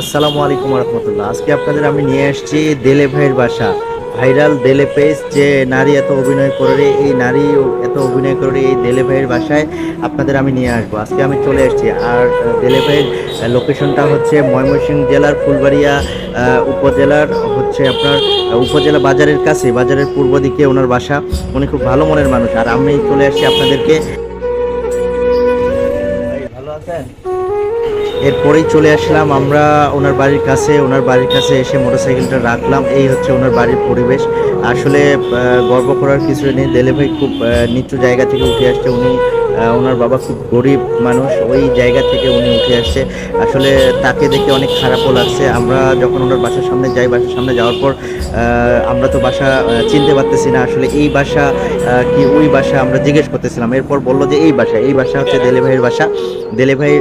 আসসালামু আলাইকুম রহমতুল্লাহ আজকে আপনাদের আমি নিয়ে আসছি দেলে ভাইয়ের বাসা। ভাইরাল দেলে পেজ যে নারী এত অভিনয় করে, এই নারী এত অভিনয় করে এই দেলে ভাইয়ের বাসায় আপনাদের আমি নিয়ে আসব। আজকে আমি চলে এসেছি আর দেলে ভাইয়ের লোকেশনটা হচ্ছে ময়মনসিংহ জেলার ফুলবাড়িয়া উপজেলার হচ্ছে আপনার উপজেলা বাজারের কাছে, বাজারের পূর্ব দিকে ওনার বাসা। উনি খুব ভালো মনের মানুষ। আর আমি চলে আসছি আপনাদেরকে। ভালো আছেন? এরপরেই চলে আসলাম আমরা ওনার বাড়ির কাছে। ওনার বাড়ির কাছে এসে মোটরসাইকেলটা রাখলাম। এই হচ্ছে ওনার বাড়ির পরিবেশ। আসলে গর্ব করার কিছু নেই। দেলে ভাই খুব নিচু জায়গা থেকে উঠে আসছে। উনি ওনার বাবা খুব গরিব মানুষ, ওই জায়গা থেকে উনি উঠে আসছে আসলে তাকে দেখে অনেক খারাপও লাগছে। আমরা যখন ওনার বাসার সামনে যাই, বাসার সামনে যাওয়ার পর আমরা তো বাসা চিনতে পারতেছি না আসলে এই বাসা কি ওই বাসা আমরা জিজ্ঞেস করতেছিলাম। এরপর বলল যে এই বাসা এই বাসা হচ্ছে দেলে ভাইয়ের বাসা। দেলে ভাই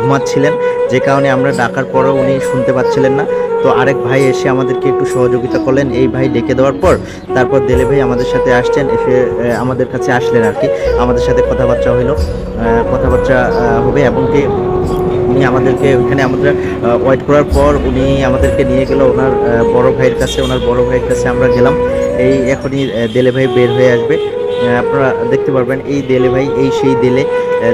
ঘুমাচ্ছিলেন। যে কারণে আমরা ডাকার পরও উনি শুনতে পাচ্ছিলেন না। তো আরেক ভাই এসে আমাদেরকে একটু সহযোগিতা করলেন। এই ভাই ডেকে দেওয়ার পর, তারপর দেলে ভাই আমাদের সাথে আসছেন, এসে আমাদের কাছে আসলেন আর কি। আমাদের সাথে কথাবার্তা হইল আহ, কথাবার্তা হবে এবং কি উনি আমাদেরকে ওইখানে আমাদের ওয়েট করার পর উনি আমাদেরকে নিয়ে গেল ওনার বড় ভাইয়ের কাছে ওনার বড় ভাইয়ের কাছে আমরা গেলাম। এই এখনই দেলে ভাই বের হয়ে আসবে। আপনারা দেখতে পারবেন এই দেলে ভাই, এই সেই দেলে।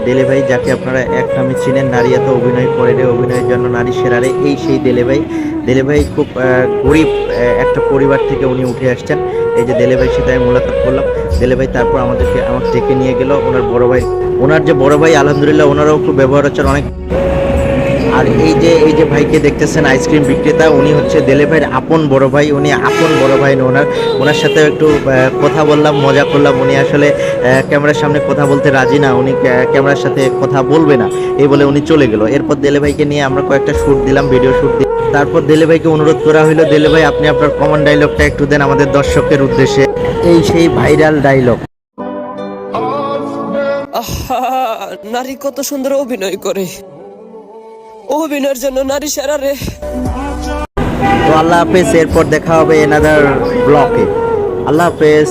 দেলে ভাই যাকে আপনারা এক নামে চিনেন, নারী এত অভিনয় করে রে, অভিনয়ের জন্য নারী সেরারে, এই সেই দেলে ভাই। দেলে ভাই খুব গরিব একটা পরিবার থেকে উনি উঠে আসছেন। এই যে দেলে ভাইয়ের সাথে আমি মোলাকাত করলাম। দেলে ভাই তারপর আমাদেরকে, আমাকে ডেকে নিয়ে গেল। ওনার বড় ভাই, ওনার যে বড় ভাই, আলহামদুলিল্লাহ, ওনারাও খুব ব্যবহার হচ্ছেন অনেক আর এই যে এই যে ভাইকে দেখতেছেন আইসক্রিম বিক্রেতা, উনি হচ্ছে দেলে ভাইয়ের আপন বড় ভাই, উনি আপন বড় ভাই ওনার। ওনার সাথে একটু কথা বললাম, মজা করলাম। উনি আসলে ক্যামেরার সামনে কথা বলতে রাজি না, উনি ক্যামেরার সাথে কথা বলবে না, এই বলে উনি চলে গেল। এরপর দেলে ভাইকে নিয়ে আমরা কয়েকটা শ্যুট দিলাম ভিডিও শ্যুট দিই তারপর দেলে ভাইকে অনুরোধ করা হলো দেলে ভাই, আপনি আপনার কমন ডায়লগটা একটু দেন আমাদের দর্শকের উদ্দেশ্যে। এই সেই ভাইরাল ডায়লগ নারী কত সুন্দর অভিনয় করে। অভিনয়ের জন্য নারী সেরা রে আল্লাহ হাফেজ এরপর দেখা হবে এনাদার ব্লকে আল্লাহ হাফেজ।